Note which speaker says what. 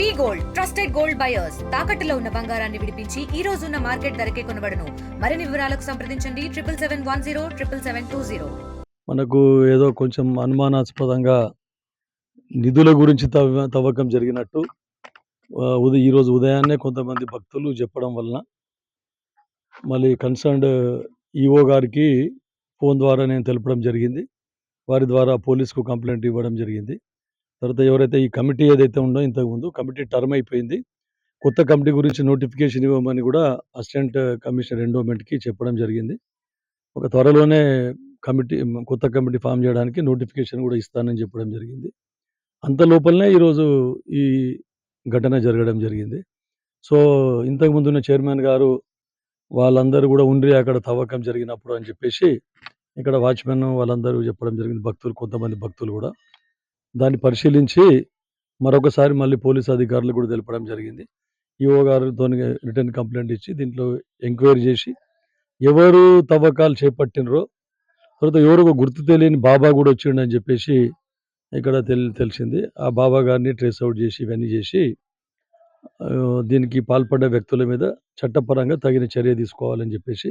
Speaker 1: V gold trusted gold buyers. తాకట్టులో ఉన్న బంగారాన్ని విడిపించి ఈ రోజు ఉన్న మార్కెట్ ధరకే కొనబడను. మరిన్ని వివరాలకు సంప్రదించండి. Triple seven one zero triple seven two zero.
Speaker 2: మనకు ఏదో కొంచెం అనుమానాస్పదంగా నిధుల గురించి తవ్వ తవ్వకం జరిగినట్టు ఉదయం ఈరోజు ఉదయాన్నే కొంతమంది భక్తులు చెప్పడం వలన మళ్ళీ కన్సర్న్డ్ ఈఓ గారికి ఫోన్ ద్వారా నేను తెలపడం జరిగింది. వారి ద్వారా పోలీస్కు కంప్లైంట్ ఇవ్వడం జరిగింది. తర్వాత ఎవరైతే ఈ కమిటీ ఏదైతే ఉందో ఇంతకుముందు కమిటీ టర్మ్ అయిపోయింది. కొత్త కమిటీ గురించి నోటిఫికేషన్ ఇవ్వమని కూడా అసిస్టెంట్ కమిషనర్ ఎండోమెంట్కి చెప్పడం జరిగింది. ఒక త్వరలోనే కమిటీ కొత్త కమిటీ ఫామ్ చేయడానికి నోటిఫికేషన్ కూడా ఇస్తానని చెప్పడం జరిగింది. అంత లోపలనే ఈరోజు ఈ ఘటన జరగడం జరిగింది. సో ఇంతకు ముందున్న చైర్మన్ గారు వాళ్ళందరూ కూడా ఉండి అక్కడ తవ్వకం జరిగినప్పుడు అని చెప్పేసి ఇక్కడ వాచ్మెన్ వాళ్ళందరూ చెప్పడం జరిగింది. భక్తులు కొంతమంది భక్తులు కూడా. దాన్ని పరిశీలించి మరొకసారి మళ్ళీ పోలీస్ అధికారులు కూడా తెలపడం జరిగింది. ఈఓ గారితో రిటర్న్ కంప్లైంట్ ఇచ్చి దీంట్లో ఎంక్వైరీ చేసి ఎవరు తవ్వకాలు చేపట్టినరో తర్వాత ఎవరు ఒక గుర్తు తెలియని బాబా కూడా వచ్చిండని చెప్పేసి ఇక్కడ తెలి తెలిసింది. ఆ బాబా గారిని ట్రేస్ అవుట్ చేసి ఇవన్నీ చేసి దీనికి పాల్పడ్డ వ్యక్తుల మీద చట్టపరంగా తగిన చర్య తీసుకోవాలని చెప్పేసి